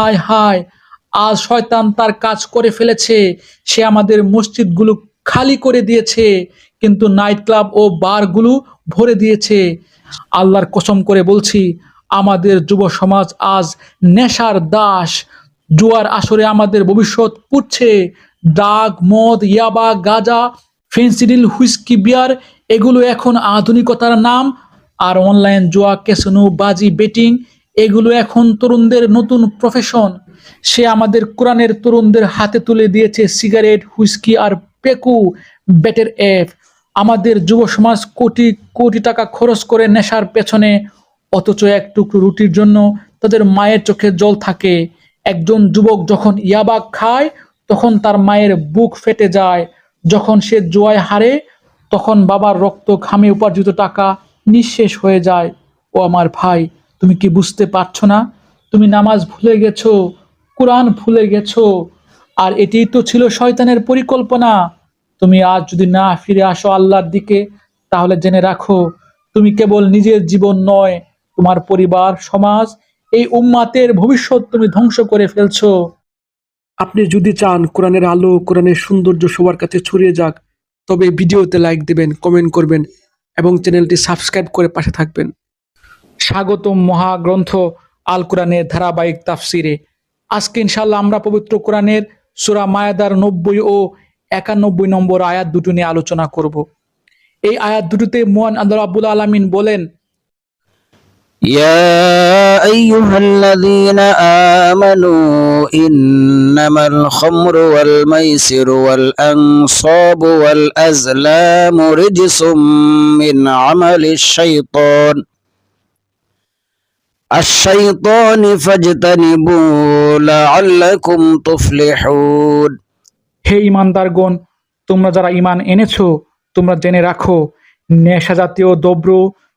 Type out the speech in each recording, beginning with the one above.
হায় হায়, আজ শয়তান তার কাজ করে ফেলেছে। সে আমাদের মসজিদগুলো খালি করে দিয়েছে, কিন্তু নাইট ক্লাব ও বারগুলো ভরে দিয়েছে। আল্লাহর কসম করে বলছি, আমাদের যুব সমাজ আজ নেশার দাস। জুয়ার আসরে আমাদের ভবিষ্যৎ পুড়ছে। ড্রাগ মদ, ইয়াবা, গাজা, ফেন্সিডিল, হুইস্কি, বিয়ার, এগুলো এখন আধুনিকতার নাম। আর অনলাইন জুয়া, ক্যাসিনো, বাজি, বেটিং এগুলো এখন তরুণদের নতুন প্রফেশন সে আমাদের কোরআনের তরুণদের হাতে তুলে দিয়েছে সিগারেট হুইস্কি আর পেকু ব্যাটের অ্যাপ আমাদের যুব সমাজ কোটি কোটি টাকা খরচ করে নেশার পেছনে, অথচ এক টুকরো রুটির জন্য তাদের মায়ের চোখে জল থাকে। একজন যুবক যখন ইয়াবা খায়, তখন তার মায়ের বুক ফেটে যায়। যখন সে জোয়ায় হারে, তখন বাবার রক্ত ঘামে উপার্জিত টাকা নিঃশেষ হয়ে যায়। ও আমার ভাই তুমি কি বুঝতে পারছ না? তুমি নামাজ ভুলে গেছো, কোরআন ভুলে গেছো, আর এটাই তো ছিল শয়তানের পরিকল্পনা। তুমি আজ যদি না ফিরে আসো আল্লাহর দিকে, তাহলে জেনে রাখো, তুমি কেবল নিজের জীবন নয়, তোমার পরিবার, সমাজ, এই উম্মাতের ভবিষ্যৎ তুমি ধ্বংস করে ফেলছো। আপনি যদি চান কোরআনের আলো, কোরআনের সৌন্দর্য সবার কাছে ছড়িয়ে যাক, তবে ভিডিওতে লাইক দেবেন কমেন্ট করবেন, এবং চ্যানেলটি সাবস্ক্রাইব করে পাশে থাকবেন। স্বাগতম মহাগ্রন্থ আল কোরআনের ধারাবাহিক তাফসিরে আজকে ইনশাল্লাহ আমরা পবিত্র কোরআনের সুরা মায়াদার নব্বই ও একানব্বই নম্বর আয়াত দুটো নিয়ে আলোচনা করব এই আয়াত দুটোতে মোহান আল্লাহ আব্বুল আলমিন বলেন يا أيها الذين آمنوا إنما الخمر والميسر والأنصاب والأزلام رجس من عمل الشيطان الشيطان فاجتنبوه لعلكم تفلحون হে ইমানদারগণ তোমরা যারা ইমান এনেছো তোমরা জেনে রাখো নেশা জাতীয় দ্রব্য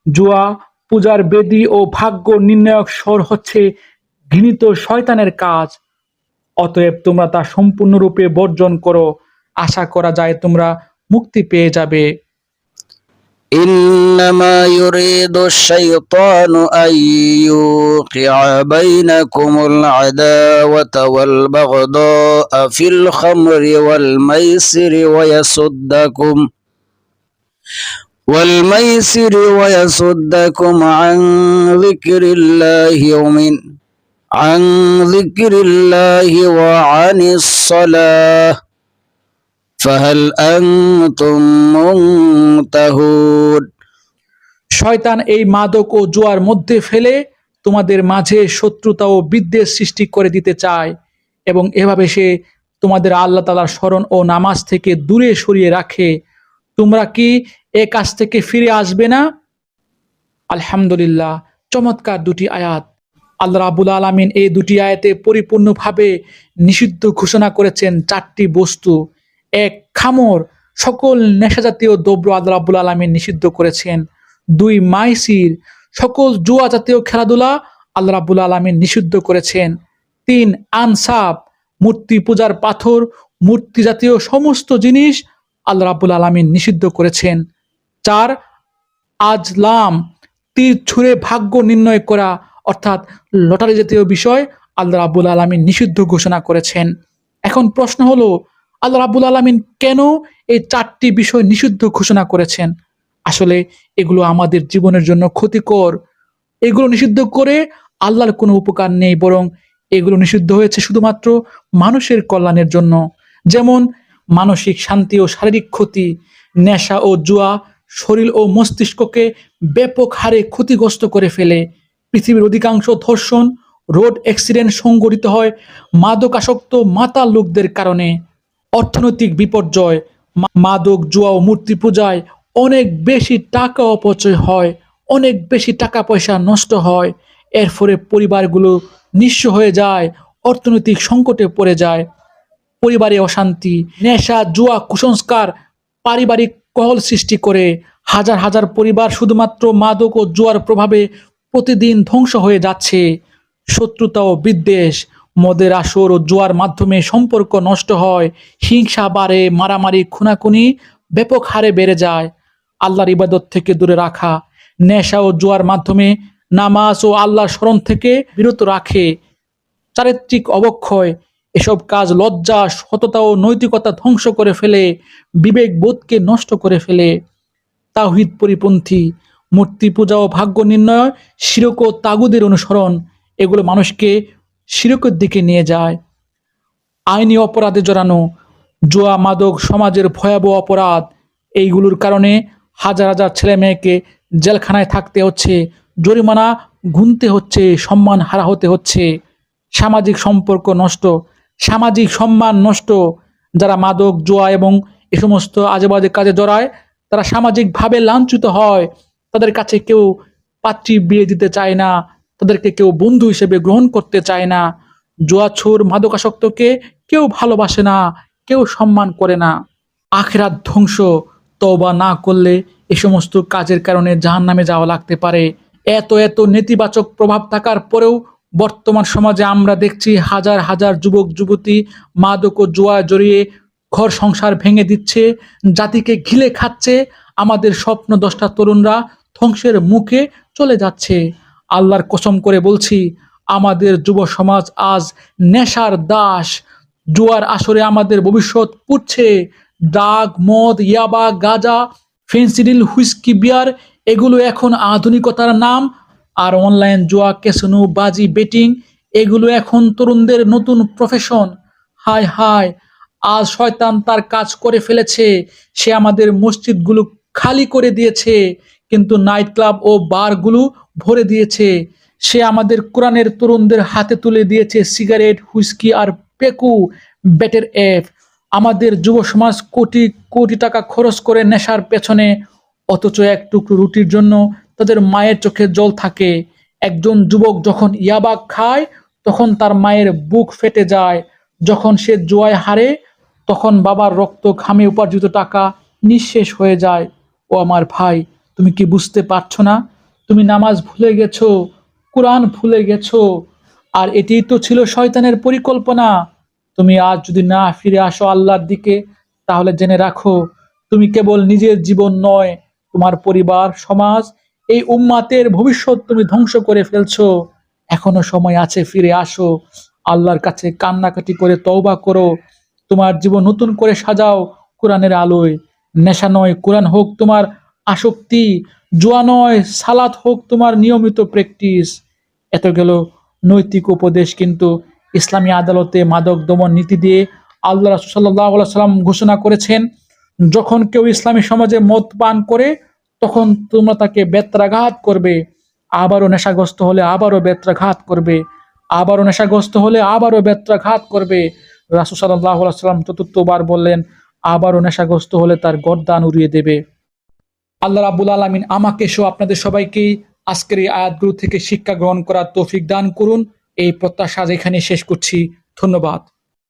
জুয়া পূজার বেদি ও ভাগ্য নির্ণায়ক স্বর হচ্ছে ঘৃণিত শয়তানের কাজ অতএব তোমরা তা সম্পূর্ণরূপে বর্জন করো আশা করা যায় তোমরা মুক্তি পেয়ে যাবে إنما يريد الشيطان أن يوقع بينكم العداوة والبغضاء في الخمر والميسر ويصدكم والميسر ويصدكم عن ذكر الله ومن عن ذكر الله وعن الصلاة ফাহাল আনতুম মুনতাহুন শয়তান এই মাদক ও জুয়ার মধ্যে ফেলে তোমাদের মাঝে শত্রুতা ও বিদ্বেষ সৃষ্টি করে দিতে চায়, এবং এভাবে সে তোমাদের আল্লাহ তালার স্মরণ ও নামাজ থেকে দূরে সরিয়ে রাখে। তোমরা কি এ কাজ থেকে ফিরে আসবে না? আলহামদুলিল্লাহ, চমৎকার দুটি আয়াত। আল্লাহ রাবুল আলমিন এই দুটি আয়াতে পরিপূর্ণভাবে নিষিদ্ধ ঘোষণা করেছেন চারটি বস্তু। এক খামর সকল নেশাজাতীয় দ্রব্য আল্লাহ রাবুল আলমিন নিষিদ্ধ করেছেন। দুই মাইসির সকল জুয়া জাতীয় খেলাধুলা আল্লাহ রাবুল নিষিদ্ধ করেছেন। তিন আনসাব মূর্তি পূজার পাথর, মূর্তি জাতীয় সমস্ত জিনিস আল্লাহ রাবুল নিষিদ্ধ করেছেন। চার আজলাম, তীর ছুঁড়ে ভাগ্য নির্ণয় করা, অর্থাৎ লটারি জাতীয় বিষয় আল্লাহ রাবুল আলমিন নিষিদ্ধ ঘোষণা করেছেন। এখন প্রশ্ন হলো আল্লাহ রাবুল আলমিন কেন এই চারটি বিষয় নিষিদ্ধ ঘোষণা করেছেন? আসলে এগুলো আমাদের জীবনের জন্য ক্ষতিকর। এগুলো নিষিদ্ধ করে আল্লাহর কোনো উপকার নেই, বরং এগুলো নিষিদ্ধ হয়েছে শুধুমাত্র মানুষের কল্যাণের জন্য। যেমন মানসিক শান্তি ও শারীরিক ক্ষতি, নেশা ও জুয়া শরীর ও মস্তিষ্ককে ব্যাপক হারে ক্ষতিগ্রস্ত করে ফেলে। পৃথিবীর অধিকাংশ ধর্ষণ, রোড অ্যাক্সিডেন্ট সংঘটিত হয় মাদকাসক্ত মাতাল লোকদের কারণে। অর্থনৈতিক বিপর্যয় মাদক, জুয়া ও মূর্তি পূজায় অনেক বেশি টাকা অপচয় হয়, অনেক বেশি টাকা পয়সা নষ্ট হয়। এর ফলে পরিবারগুলো নিঃস্ব হয়ে যায়, অর্থনৈতিক সংকটে পড়ে যায়। পরিবারে অশান্তি, নেশা, জুয়া, কুসংস্কার, পারিবারিক কহল সৃষ্টি করে হাজার হাজার পরিবার শুধুমাত্র মাদক ও জুয়ার প্রভাবে প্রতিদিন ধ্বংস হয়ে যাচ্ছে। শত্রুতা ও বিদ্বেষ মদের আসর ও জোয়ার মাধ্যমে সম্পর্ক নষ্ট হয়। হিংসা বাড়ে, মারামারি, খুনাখুনি ব্যাপক হারে বেড়ে যায়। আল্লাহর ইবাদত থেকে দূরে রাখা, নেশা ও জোয়ার মাধ্যমে নামাজ ও আল্লাহর স্মরণ থেকে বিরত রাখে। চারিত্রিক অবক্ষয়, এসব কাজ লজ্জা, সততা ও নৈতিকতা ধ্বংস করে ফেলে, বিবেক বোধকে নষ্ট করে ফেলে। তাওহিদ পরিপন্থী, মূর্তি পূজা ও ভাগ্য নির্ণয়, শিরক ও তাগুদের অনুসরণ, এগুলো মানুষকে শিরকের দিকে নিয়ে যায়। আইনি অপরাধে জড়ানো জোয়া মাদক সমাজের ভয়াবহ অপরাধ, এইগুলোর কারণে হাজার হাজার ছেলে মেয়েকে জেলখানায় থাকতে হচ্ছে, জরিমানা গুনতে হচ্ছে, সম্মান হারা হতে হচ্ছে। সামাজিক সম্পর্ক নষ্ট, সামাজিক সম্মান নষ্ট। যারা মাদক, জোয়া এবং এ সমস্ত আজেবাজে কাজে জড়ায়, তারা সামাজিকভাবে লাঞ্ছিত হয়। তাদের কাছে কেউ পাত্রী বিয়ে দিতে চায় না। তাদেরকে কেউ বন্ধু হিসেবে গ্রহণ করতে চায় না। জুয়াছুর মাদকাসক্তকে কেউ ভালোবাসে না, কেউ সম্মান করে না। আখেরাত ধ্বংস, তওবা না করলে এ সমস্ত কাজের কারণে জাহান নামে যাওয়া লাগতে পারে। এত এত নেতিবাচক প্রভাব থাকার পরেও বর্তমান সমাজে আমরা দেখছি হাজার হাজার যুবক, যুবতী মাদক ও জোয়া জড়িয়ে ঘর সংসার ভেঙে দিচ্ছে, জাতিকে ঘিলে খাচ্ছে, আমাদের স্বপ্ন দশটা তরুণরা ধ্বংসের মুখে চলে যাচ্ছে। আল্লাহর কসম করে বলছি, আমাদের যুব সমাজ আজ নেশার দাস। জুয়ার আসরে আমাদের ভবিষ্যৎ পুড়ছে। ডাক, মদ, ইয়াবা, গাজা, ফেন্সিডিল, হুইস্কি, বিয়ার, এগুলো এখন আধুনিকতার নাম। আর অনলাইন জুয়া, ক্যাসিনো, বাজি, বেটিং, এগুলো এখন তরুণদের নতুন প্রফেশন হায় হায়, আজ শয়তান তার কাজ করে ফেলেছে। সে আমাদের মসজিদগুলো খালি করে দিয়েছে। কিন্তু নাইট ক্লাব ও বারগুলো ভরে দিয়েছে। সে আমাদের কোরআনের তরুণদের হাতে তুলে দিয়েছে সিগারেট হুইস্কি আর পেকু ব্যাটের অ্যাপ আমাদের যুব সমাজ কোটি কোটি টাকা খরচ করে নেশার পেছনে, অথচ এক টুকরো রুটির জন্য তাদের মায়ের চোখে জল থাকে। একজন যুবক যখন ইয়াবা খায়, তখন তার মায়ের বুক ফেটে যায়। যখন সে জোয়ায় হারে, তখন বাবার রক্ত ঘামে উপার্জিত টাকা নিঃশেষ হয়ে যায়। ও আমার ভাই তুমি কি বুঝতে পারছ না? তুমি নামাজ ভুলে গেছো, কোরআন ভুলে গেছো, আর এটিই তো ছিল শয়তানের পরিকল্পনা। তুমি আজ যদি না ফিরে আসো আল্লাহর দিকে, তাহলে জেনে রাখো, তুমি কেবল নিজের জীবন নয়, তোমার পরিবার, সমাজ, এই উম্মাতের ভবিষ্যৎ তুমি ধ্বংস করে ফেলছো। এখনও সময় আছে, ফিরে আসো। আল্লাহর কাছে কান্নাকাটি করে তওবা করো। তোমার জীবন নতুন করে সাজাও কোরআনের আলোয়। নেশা নয়, কোরআন হোক তোমার আসক্তি, জুয়া নয়, সালাত হোক তোমার নিয়মিত প্র্যাকটিস। এত গেল নৈতিক উপদেশ, কিন্তু ইসলামী আদালতে মাদক দমন নীতি দিয়ে আল্লাহ সাল্লাহ সাল্লাম ঘোষণা করেছেন, যখন কেউ ইসলামী সমাজে মদ পান করে, তখন তোমরা তাকে বেত্রাঘাত করবে। আবারও নেশাগ্রস্ত হলে আবারও বেত্রাঘাত করবে। আবারও নেশাগ্রস্ত হলে আবারও বেত্রাঘাত করবে। রাসুল সাল্লাহ সাল্লাম চতুর্থবার বললেন, আবারও নেশাগ্রস্ত হলে তার গরদান উড়িয়ে দেবে। আল্লাহ রাবুল আলমিন আমাকে সহ আপনাদের সবাইকেই আজকের এই আয়াতগুলো থেকে শিক্ষা গ্রহণ করার তৌফিক দান করুন। এই প্রত্যাশা এখানে শেষ করছি। ধন্যবাদ।